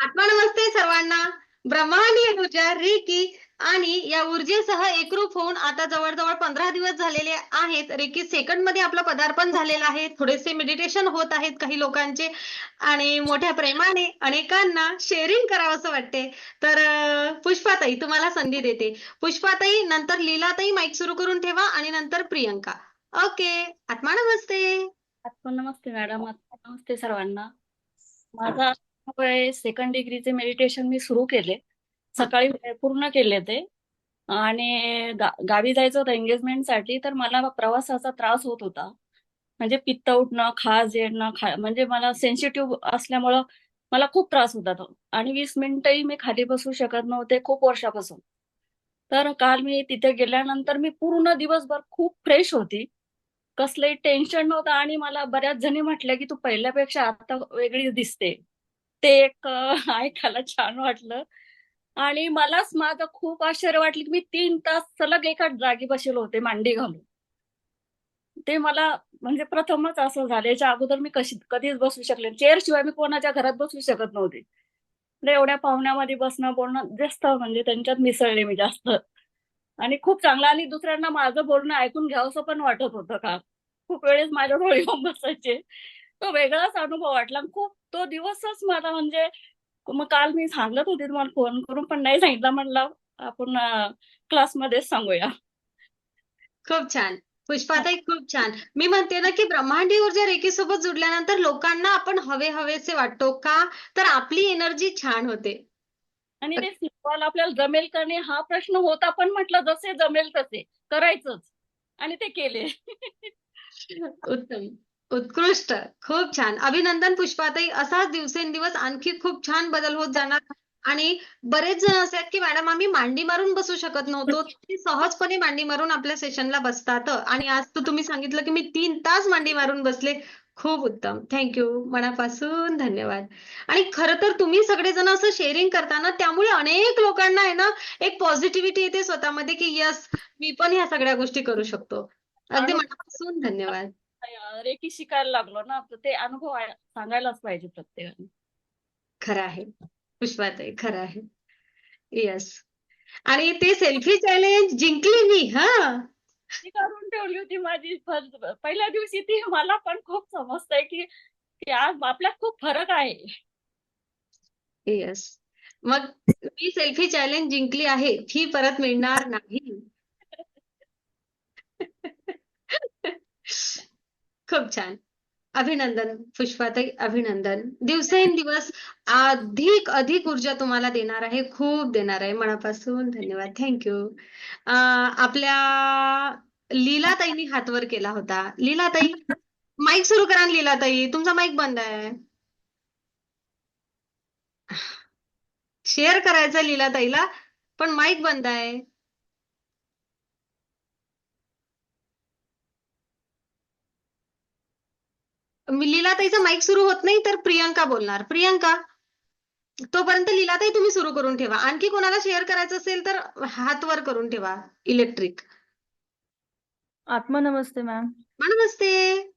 आत्मा नमस्ते सर्वांना. ब्रह्मांडीय ऊर्जा रेकी आणि या ऊर्जेसह एकरूप होऊन आता जवळजवळ पंधरा दिवस झालेले आहेत. रेकी सेकंडमध्ये आपलं पदार्पण झालेलं आहे. थोडेसे मेडिटेशन होत आहेत काही लोकांचे आणि मोठ्या प्रेमाने अनेकांना शेअरिंग करावं असं वाटते. तर पुष्पाताई तुम्हाला संधी देते. पुष्पाताई नंतर लीलाताई माईक सुरू करून ठेवा आणि नंतर प्रियंका. ओके आत्मा नमस्ते. आत्मा नमस्ते मॅडम नमस्ते सर्वांना. माझा सेकंड डिग्रीचे मेडिटेशन मी सुरू केले. सकाळी पूर्ण केले ते. आणि गा गावी जायचं होतं एंगेजमेंटसाठी तर मला प्रवासाचा त्रास होत होता. म्हणजे पित्त उठणं खाज येणं खा म्हणजे मला सेन्सिटिव्ह असल्यामुळं मला खूप त्रास होता तो आणि वीस मिनिटंही मी खाली बसू शकत नव्हते खूप वर्षापासून. तर काल मी तिथे गेल्यानंतर मी पूर्ण दिवसभर खूप फ्रेश होती. कसलंही टेन्शन नव्हतं आणि मला बऱ्याच जणी म्हटल्या की तू पहिल्यापेक्षा आता वेगळी दिसते. ते एक ऐकायला छान वाटलं. आणि मलाच माझं खूप आश्चर्य वाटलं की मी तीन तास सलग एका जागी बसेल होते मांडी घालून. ते मला म्हणजे प्रथमच असं झालं. याच्या अगोदर मी कशी कधीच बसू शकले चेअर शिवाय मी कोणाच्या घरात बसू शकत नव्हते. म्हणजे एवढ्या पाहुण्यामध्ये बसणं बोलणं जास्त म्हणजे त्यांच्यात मिसळले मी जास्त. आणि खूप चांगलं. आणि दुसऱ्यांना माझं बोलणं ऐकून घ्यावंसं पण वाटत होतं का? खूप वेळेस माझ्या डोळी येऊन बसायचे. तो वेगळाच अनुभव वाटला. खूप तो दिवसच मला म्हणजे मग काल मी सांगत होते तुम्हाला फोन करून पण नाही सांगितलं म्हणलं आपण क्लासमध्येच सांगूया. खूप छान. पुष्पाताई खूप छान. मी म्हणते ना की ब्रह्मांडी ऊर्जा रेकी सोबत जुडल्यानंतर लोकांना आपण हवे हवेसे वाटतो का? तर आपली एनर्जी छान होते. आणि ते सिम्बॉल आपल्याला जमेल का नाही हा प्रश्न होता पण म्हटलं जसे जमेल तसे करायचंच. आणि ते केले. उत्तम. उत्कृष्ट. खूप छान. अभिनंदन पुष्पाताई. असाच दिवसेंदिवस आणखी खूप छान बदल होत जाणार. आणि बरेच जण असे आहेत की मॅडम आम्ही मांडी मारून बसू शकत नव्हतो. सहजपणे मांडी मारून आपल्या सेशनला बसतात. आणि आज तर तुम्ही सांगितलं की मी तीन तास मांडी मारून बसले. खूप उत्तम. थँक्यू मनापासून धन्यवाद. आणि खरं तर तुम्ही सगळेजण असं शेअरिंग करताना त्यामुळे अनेक लोकांना आहे ना एक पॉझिटिव्हिटी येते स्वतःमध्ये की यस मी पण ह्या सगळ्या गोष्टी करू शकतो. अगदी मनापासून धन्यवाद. रेकी शिकायला लागलो ना तर ते अनुभव सांगायलाच पाहिजे प्रत्येकाने. खरं आहे. पुष्पाताई खरं आहे. येस आणि ते सेल्फी चॅलेंज जिंकली मी हा. ती करून ठेवली होती माझी पहिल्या दिवशी ती मला पण खूप समजतंय की की आज आपल्यात खूप फरक आहे. येस मग मी सेल्फी चॅलेंज जिंकली आहे ही परत मिळणार नाही. खूप छान. अभिनंदन पुष्पाताई अभिनंदन. दिवसेंदिवस अधिक अधिक ऊर्जा तुम्हाला देणार आहे खूप देणार आहे. मनापासून धन्यवाद. थँक्यू आपल्या लीलाताईनी हातवर केला होता. लीलाताई माईक सुरू करा लीलाताई तुमचा माईक बंद आहे. शेअर करायचा लीलाताईला पण माईक बंद आहे. लीलाताईचा माईक सुरू होत नाही तर प्रियंका बोलणार. प्रियंका तोपर्यंत लीलाताई तुम्ही सुरू करून ठेवा. आणखी कोणाला शेअर करायचं असेल तर हात वर करून ठेवा इलेक्ट्रिक आत्मा नमस्ते. मॅम नमस्ते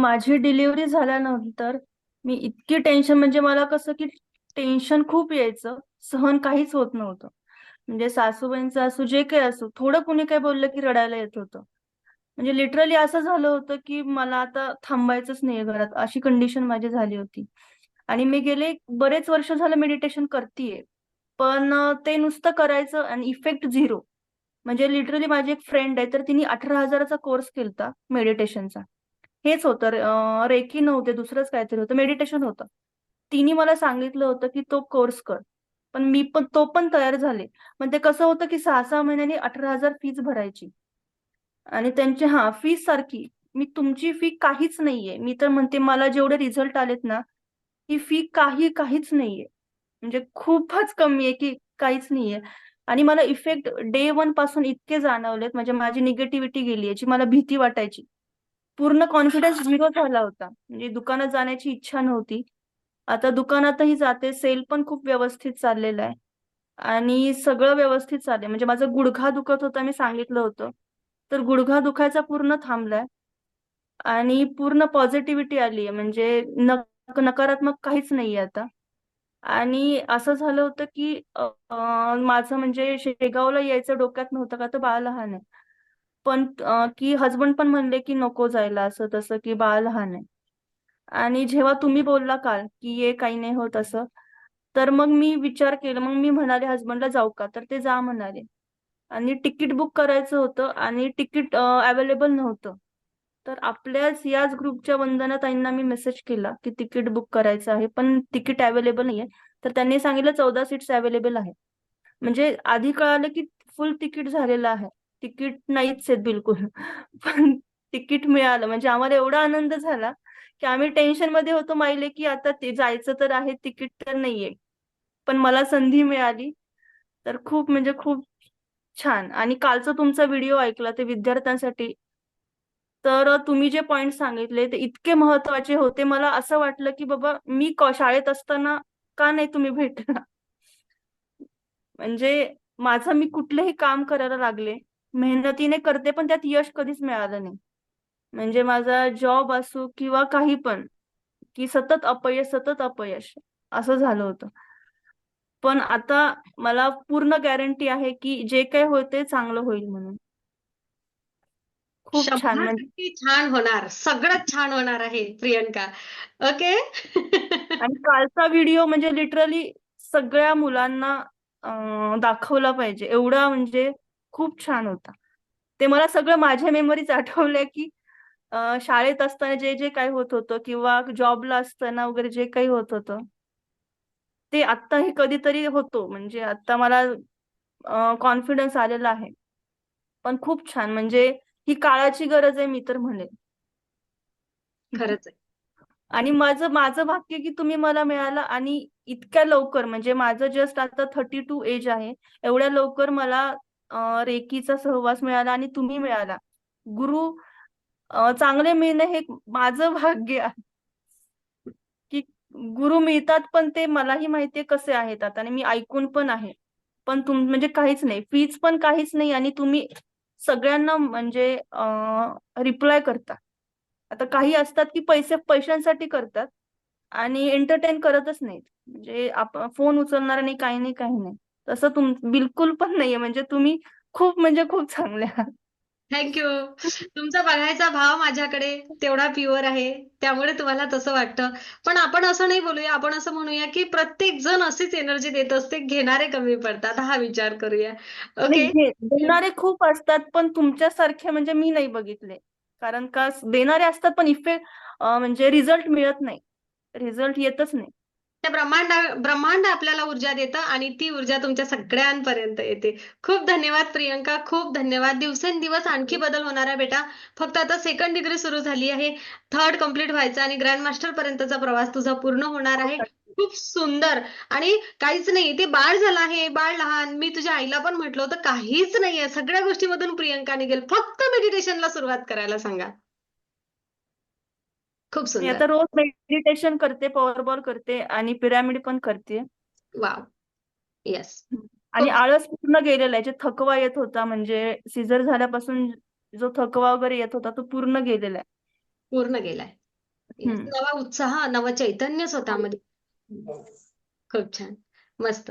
माझी डिलिव्हरी झाल्यानंतर मी इतकी टेन्शन म्हणजे मला कसं की टेन्शन खूप यायचं. सहन काहीच होत नव्हतं. म्हणजे सासूबाईंचं असो जे काही असो थोडं कुणी काही बोललं की रडायला येत होतं. म्हणजे लिटरली असं झालं होतं की मला आता थांबायचंच नाहीये घरात. अशी कंडिशन माझी झाली होती. आणि मी गेले बरेच वर्ष झालं मेडिटेशन करतीये. पण ते नुसतं करायचं आणि इफेक्ट झिरो म्हणजे लिटरली माझी एक फ्रेंड आहे तर तिने अठरा हजाराचा कोर्स केलता मेडिटेशनचा हेच होतं. रेकी नव्हते दुसरंच काहीतरी होतं. मेडिटेशन होतं. तिने मला सांगितलं होतं की तो कोर्स कर. पण मी पण तो पण तयार झाले. पण ते कसं होतं की सहा सहा महिन्यांनी अठरा हजार फीज भरायची. आणि त्यांची हा फी सारखी. मी तुमची फी काहीच नाहीये. मी तर म्हणते मला जेवढे रिझल्ट आलेत ना ही फी काही काहीच नाहीये. म्हणजे खूपच कमी आहे की काहीच नाहीये. आणि मला इफेक्ट डे वनपासून इतके जाणवलेत. म्हणजे माझी निगेटिव्हिटी गेली याची मला भीती वाटायची. पूर्ण कॉन्फिडन्स झिरो झाला होता. म्हणजे दुकानात जाण्याची इच्छा नव्हती. आता दुकानातही जाते. सेल पण खूप व्यवस्थित चाललेला आहे. आणि सगळं व्यवस्थित चाललंय. म्हणजे माझा गुडघा दुखत होता मी सांगितलं होतं. तर गुडघा दुखायचा पूर्ण थांबलाय. आणि पूर्ण पॉझिटिव्हिटी आली आहे म्हणजे नकारात्मक काहीच नाहीये आता. आणि असं झालं होतं की माझं म्हणजे शेगावला यायचं डोक्यात नव्हतं का? तर बाळ लहान आहे. पण की हजबंड पण म्हणले की नको जायला असं तसं की बाळ लहान आहे. आणि जेव्हा तुम्ही बोलला काल की ये काही नाही होत असं तर मग मी विचार केला. मग मी म्हणाले हसबंडला जाऊ का? तर ते जा म्हणाले. आणि तिकीट बुक करायचं होतं आणि तिकीट अवेलेबल नव्हतं. तर आपल्याच याच ग्रुपच्या वंदना ताईंना मी मेसेज केला की तिकीट बुक करायचं आहे पण तिकीट अवेलेबल नाहीये. तर त्यांनी सांगितलं चौदा सीट्स अवेलेबल आहे म्हणजे आधी कळालं की फुल तिकीट झालेलं आहे. तिकीट नाहीच आहेत बिलकुल. पण तिकीट मिळालं. म्हणजे आम्हाला एवढा आनंद झाला की आम्ही टेन्शनमध्ये होतो माहिले की आता ते जायचं तर आहे तिकीट तर नाहीये. पण मला संधी मिळाली. तर खूप म्हणजे खूप छान. आणि कालचा तुमचा व्हिडिओ ऐकला ते विद्यार्थ्यांसाठी. तर तुम्ही जे पॉइंट सांगितले ते इतके महत्त्वाचे होते. मला असं वाटलं की बाबा मी शाळेत असताना का नाही तुम्ही भेटला म्हणजे माझं मी कुठलेही काम करायला लागले मेहनतीने करते पण त्यात यश कधीच मिळालं नाही. म्हणजे माझा जॉब असो किंवा काही पण की सतत अपयश सतत अपयश असं झालं होतं. पण आता मला पूर्ण गॅरंटी आहे की जे काही होईल ते चांगलं होईल म्हणून. खूप छान म्हणजे छान होणार. सगळंच छान होणार आहे प्रियंका. ओके? आणि कालचा व्हिडिओ म्हणजे लिटरली सगळ्या मुलांना दाखवला पाहिजे. एवढा म्हणजे खूप छान होता. ते मला सगळं माझ्या मेमरीज आठवल्या की शाळेत असताना जे जे काही होत होतं किंवा जॉबला असताना वगैरे जे काही होत होतं ते आत्ताही कधीतरी होतो. म्हणजे आता मला कॉन्फिडन्स आलेला आहे. पण खूप छान. म्हणजे ही काळाची गरज आहे मी तर म्हणेन. खरंच आहे. आणि माझं माझं भाग्य की तुम्ही मला मिळाला आणि इतक्या लवकर म्हणजे माझं जस्ट आता थर्टी टू एज आहे. एवढ्या लवकर मला रेकीचा सहवास मिळाला आणि तुम्ही मिळाला. गुरु चांगले मिळणे हे माझं भाग्य आहे. गुरु मिळतात पण ते मलाही माहितीये कसे आहेत. आता आणि मी ऐकून पण आहे. पण तुम म्हणजे काहीच नाही. फीज पण काहीच नाही आणि तुम्ही सगळ्यांना म्हणजे रिप्लाय करता. आता काही असतात की पैसे पैशांसाठी करतात आणि एंटरटेन करतच नाहीत. म्हणजे आपण फोन उचलणार नाही काही नाही काही नाही. तसं तुम बिलकुल पण नाहीये. म्हणजे तुम्ही खूप म्हणजे खूप चांगले आहात. थँक्यू तुमचा बघायचा भाव माझ्याकडे तेवढा प्युअर आहे. त्यामुळे तुम्हाला तसं वाटतं. पण आपण असं नाही बोलूया. आपण असं म्हणूया की प्रत्येक जण अशीच एनर्जी देत असते. घेणारे कमी पडतात. हा विचार करूया. आणि ओके घे- देणारे खूप असतात पण तुमच्यासारखे म्हणजे मी नाही बघितले. कारण का देणारे असतात पण इफेक्ट म्हणजे रिझल्ट मिळत नाही. रिझल्ट येतच नाही. त्या ब्रह्मांड ब्रह्मांड आपल्याला ऊर्जा देतं आणि ती ऊर्जा तुमच्या सगळ्यांपर्यंत येते. खूप धन्यवाद प्रियंका. खूप धन्यवाद. दिवसेंदिवस आणखी बदल होणार आहे बेटा. फक्त आता सेकंड डिग्री सुरू झाली आहे. थर्ड कंप्लीट व्हायचं आणि ग्रँड मास्टर पर्यंतचा प्रवास तुझा पूर्ण होणार आहे. खूप सुंदर. आणि काहीच नाही ते बाळ झालं आहे. बाळ लहान. मी तुझ्या आईला पण म्हटलं होतं काहीच नाहीये. सगळ्या गोष्टीमधून प्रियंका निघेल फक्त मेडिटेशनला सुरुवात करायला सांगा. खूप मी सुंदर. आता रोज मेडिटेशन करते पॉवरबॉल करते आणि पिरामिड पण करते. वाव. येस आणि आळस पूर्ण गेलेला आहे जे थकवा येत होता म्हणजे सिझर झाल्यापासून जो थकवा वगैरे येत होता तो पूर्ण गेलेला आहे. पूर्ण गेलाय. Yes. हम्म. नवा उत्साह नव चैतन्य स्वतःमध्ये. खूप छान. मस्त.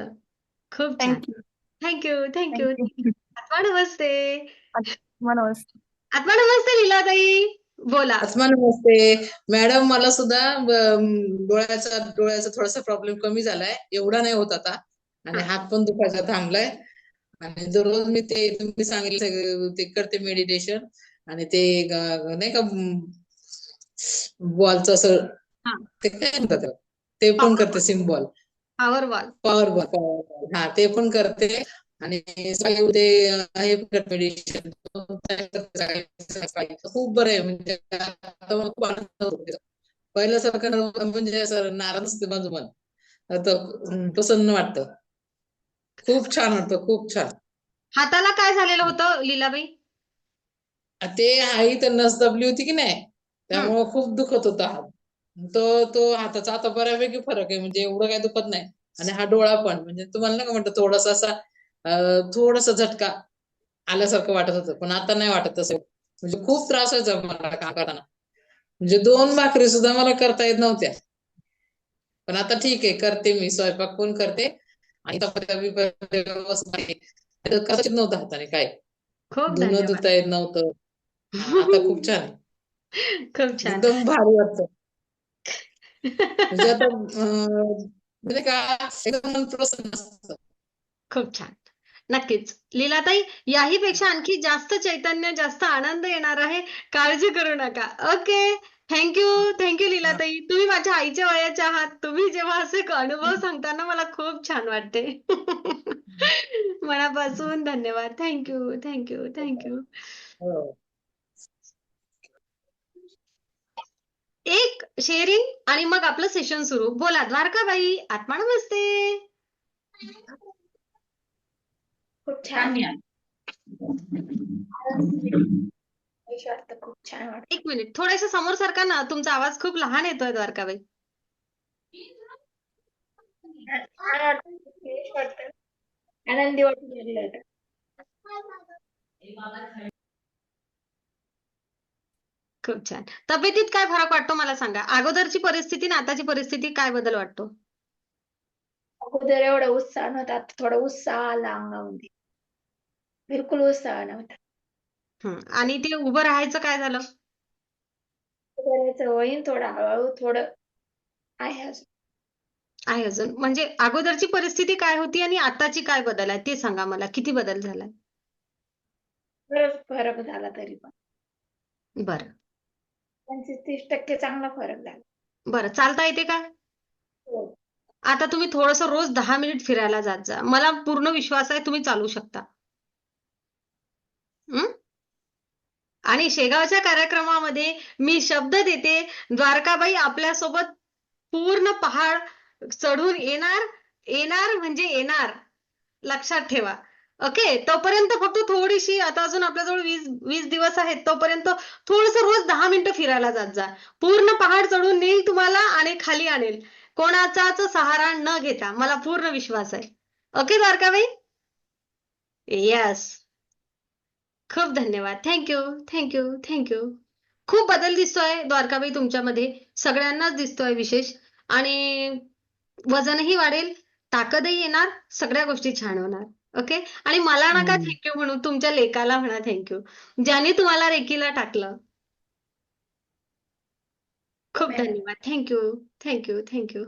खूप छान. थँक्यू थँक्यू थँक्यू थँक्यू आत्मा नमस्ते. आत्मा नमस्ते लीलाताई. बोला. आत्मा नमस्ते मॅडम मला सुद्धा डोळ्याचा डोळ्याचा थोडासा प्रॉब्लेम कमी झालाय. एवढा नाही होत आता. आणि हात पण दुखायचा थांबलाय. आणि दररोज मी ते तुम्ही सांगितलं सगळं ते करते मेडिटेशन आणि ते नाही का बॉलचं असं हा. ते काय म्हणतात? ते पण करते symbol power ball power ball हा ते पण करते. आणि मेडिटेशन खूप बरं आहे म्हणजे खूप आनंद होतो. पहिल्यासारखं नव्हतं, म्हणजे असं नाराज असते माझं मन आता प्रसन्न वाटतं. खूप छान वाटतं खूप छान. हाताला काय झालेलं होतं लीलाबाई? ते आई तर नस दबली होती की नाही त्यामुळे खूप दुखत होता हात. तो तो हाताचा आता बऱ्यापैकी फरक आहे म्हणजे एवढं काही दुखत नाही. आणि हा डोळा पण म्हणजे तुम्हाला नाही का म्हणतो थोडासा असा थोडासा झटका आल्यासारखं वाटत होतं. पण आता नाही वाटत तसं. म्हणजे खूप त्रास व्हायचा मला काम करताना. म्हणजे दोन भाकरी सुद्धा मला करता येत नव्हत्या. पण आता ठीक आहे करते मी. स्वयंपाक पण करते. आणि कदाचित नव्हतं हाताने काय. खूप धुणं धुता येत नव्हतं. आता खूप छान. खूप छान. एकदम भारी वाटतं. म्हणजे आता अं, म्हणजे का एकदम प्रसन्न असतं. खूप छान. नक्कीच. लीलाताई याही पेक्षा आणखी जास्त चैतन्य जास्त आनंद येणार आहे. काळजी करू नका. Okay. Thank you thank you Leelatai. तुम्ही माझ्या आईच्या वयाच्या आहात. तुम्ही जेव्हा असे अनुभव सांगताना मला खूप छान वाटते. मनापासून धन्यवाद. Thank you thank you thank you एक शेअरिंग आणि मग आपलं सेशन सुरू. बोला द्वारकाबाई. आत्मा नमस्ते. खूप छान वाटतं खूप छान वाटतं एक मिनिट थोड्याशा समोर सरका ना तुमचा आवाज खूप लहान येतोय द्वारकाबाई. आनंदी. खूप छान. तब्येतीत काय फरक वाटतो मला सांगा? अगोदरची परिस्थिती आणि आताची परिस्थिती काय बदल वाटतो? अगोदर एवढा उत्साह नव्हता आता थोडा उत्साह आला अंगामध्ये. बिलकुल उत्साह नव्हता हं. आणि ते उभं राहायचं काय झालं? करायचं होईन थोडं हळूहळू थोडं आहे अजून. आहे अजून. म्हणजे अगोदरची परिस्थिती काय होती आणि आताची काय बदल आहे ते सांगा मला. किती बदल झालाय? बरंच फरक झाला तरी पण. बरं. पंचवीस तीस टक्के चांगला फरक झाला. बरं चालता येते का? हो. आता तुम्ही थोडंसं रोज दहा मिनिट फिरायला जात जा. मला पूर्ण विश्वास आहे तुम्ही चालू शकता? आणि शेगावच्या कार्यक्रमामध्ये मी शब्द देते द्वारकाबाई आपल्यासोबत पूर्ण पहाड चढून येणार येणार म्हणजे येणार. लक्षात ठेवा. ओके? तोपर्यंत फक्त थोडीशी आता अजून आपल्याजवळ वीस वीस दिवस आहेत तोपर्यंत थोडस रोज दहा मिनिटं फिरायला जात जा. पूर्ण पहाड चढून नेईल तुम्हाला आणि खाली आणेल. कोणाचाच सहारा न घेता. मला पूर्ण विश्वास आहे. ओके द्वारकाबाई? यस खूप धन्यवाद. थँक्यू थँक्यू थँक्यू खूप बदल दिसतोय द्वारकाबाई तुमच्यामध्ये. सगळ्यांनाच दिसतोय विशेष. आणि वजनही वाढेल ताकदही येणार सगळ्या गोष्टी छान होणार. ओके आणि मला नका हम्म. थँक्यू म्हणू तुमच्या लेकाला म्हणा थँक्यू ज्याने तुम्हाला रेकीला टाकलं. खूप. धन्यवाद. Thank you thank you thank you